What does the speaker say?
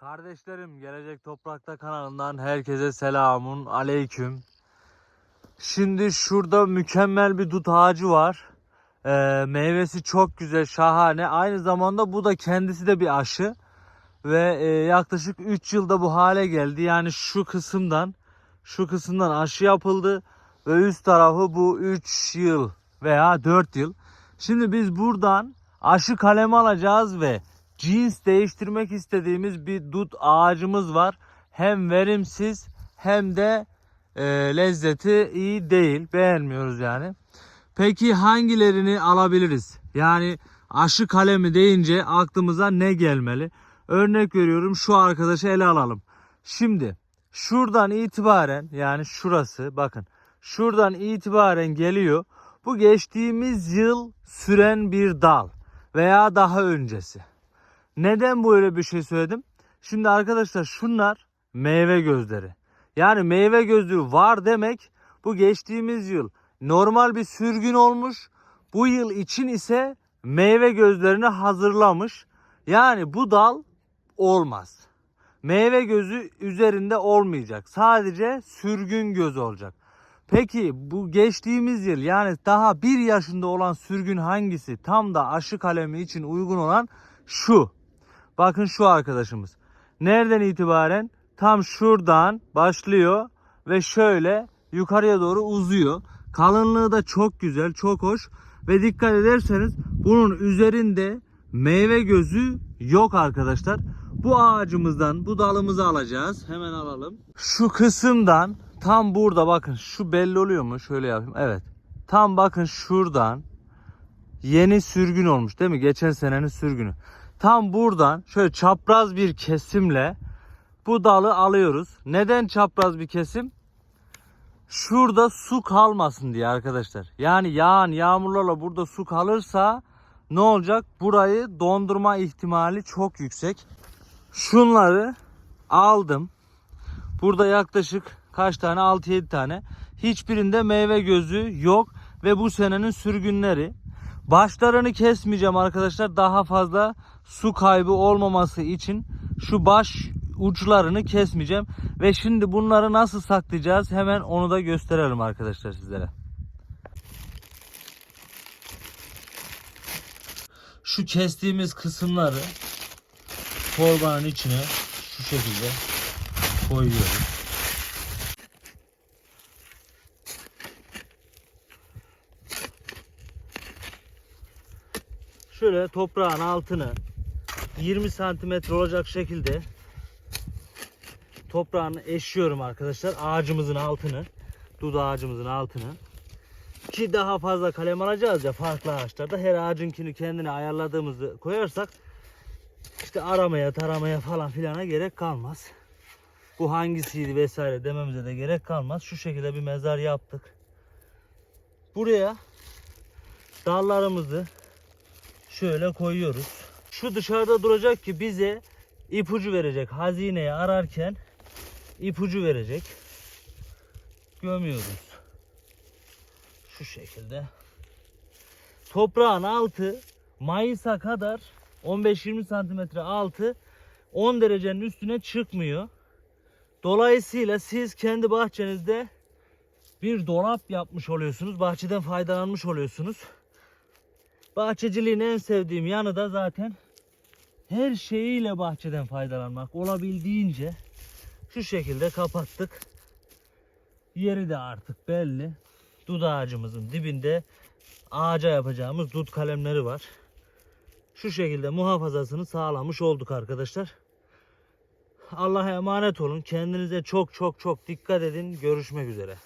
Kardeşlerim Gelecek Toprakta kanalından herkese selamun aleyküm. Şimdi şurada mükemmel bir dut ağacı var. Ee, meyvesi çok güzel, şahane. Aynı zamanda bu da kendisi de bir aşı. Ve e, yaklaşık 3 yılda bu hale geldi. Yani şu kısımdan, şu kısımdan aşı yapıldı. Ve üst tarafı bu 3 yıl veya 4 yıl. Şimdi biz buradan aşı kalemi alacağız ve cins değiştirmek istediğimiz bir dut ağacımız var. Hem verimsiz hem de e, lezzeti iyi değil. Beğenmiyoruz yani. Peki hangilerini alabiliriz? Yani aşı kalemi deyince aklımıza ne gelmeli? Örnek veriyorum şu arkadaşı ele alalım. Şimdi şuradan itibaren yani şurası bakın şuradan itibaren geliyor. Bu geçtiğimiz yıl süren bir dal veya daha öncesi. Neden böyle bir şey söyledim? Şimdi arkadaşlar şunlar meyve gözleri. Yani meyve gözlüğü var demek bu geçtiğimiz yıl normal bir sürgün olmuş. Bu yıl için ise meyve gözlerini hazırlamış. Yani bu dal olmaz. Meyve gözü üzerinde olmayacak. Sadece sürgün göz olacak. Peki bu geçtiğimiz yıl yani daha bir yaşında olan sürgün hangisi? Tam da aşı kalemi için uygun olan şu. Bakın şu arkadaşımız. Nereden itibaren? Tam şuradan başlıyor ve şöyle yukarıya doğru uzuyor. Kalınlığı da çok güzel, çok hoş. Ve dikkat ederseniz bunun üzerinde meyve gözü yok arkadaşlar. Bu ağacımızdan bu dalımızı alacağız. Hemen alalım. Şu kısımdan tam burada bakın şu belli oluyor mu? Şöyle yapayım. Evet. Tam bakın şuradan yeni sürgün olmuş değil mi? Geçen senenin sürgünü. Tam buradan şöyle çapraz bir kesimle bu dalı alıyoruz. Neden çapraz bir kesim? Şurada su kalmasın diye arkadaşlar. Yani yağan yağmurlarla burada su kalırsa ne olacak? Burayı dondurma ihtimali çok yüksek. Şunları aldım. Burada yaklaşık kaç tane? 6-7 tane. Hiçbirinde meyve gözü yok ve bu senenin sürgünleri. Başlarını kesmeyeceğim arkadaşlar. Daha fazla su kaybı olmaması için şu baş uçlarını kesmeyeceğim. Ve şimdi bunları nasıl saklayacağız hemen onu da gösterelim arkadaşlar sizlere. Şu kestiğimiz kısımları torbanın içine şu şekilde koyuyoruz. Şöyle toprağın altını 20 santimetre olacak şekilde toprağını eşiyorum arkadaşlar. Ağacımızın altını, dud ağacımızın altını. Ki daha fazla kalem alacağız ya farklı ağaçlarda. Her ağacınkini kendine ayarladığımızı koyarsak işte aramaya, taramaya falan filana gerek kalmaz. Bu hangisiydi vesaire dememize de gerek kalmaz. Şu şekilde bir mezar yaptık. Buraya dallarımızı şöyle koyuyoruz. Şu dışarıda duracak ki bize ipucu verecek. Hazineyi ararken ipucu verecek. Gömüyoruz. Şu şekilde. Toprağın altı Mayıs'a kadar 15-20 santimetre altı 10 derecenin üstüne çıkmıyor. Dolayısıyla siz kendi bahçenizde bir dolap yapmış oluyorsunuz. Bahçeden faydalanmış oluyorsunuz. Bahçeciliğin en sevdiğim yanı da zaten her şeyiyle bahçeden faydalanmak. Olabildiğince şu şekilde kapattık. Yeri de artık belli. Dut ağacımızın dibinde ağaca yapacağımız dut kalemleri var. Şu şekilde muhafazasını sağlamış olduk arkadaşlar. Allah'a emanet olun. Kendinize çok çok çok dikkat edin. Görüşmek üzere.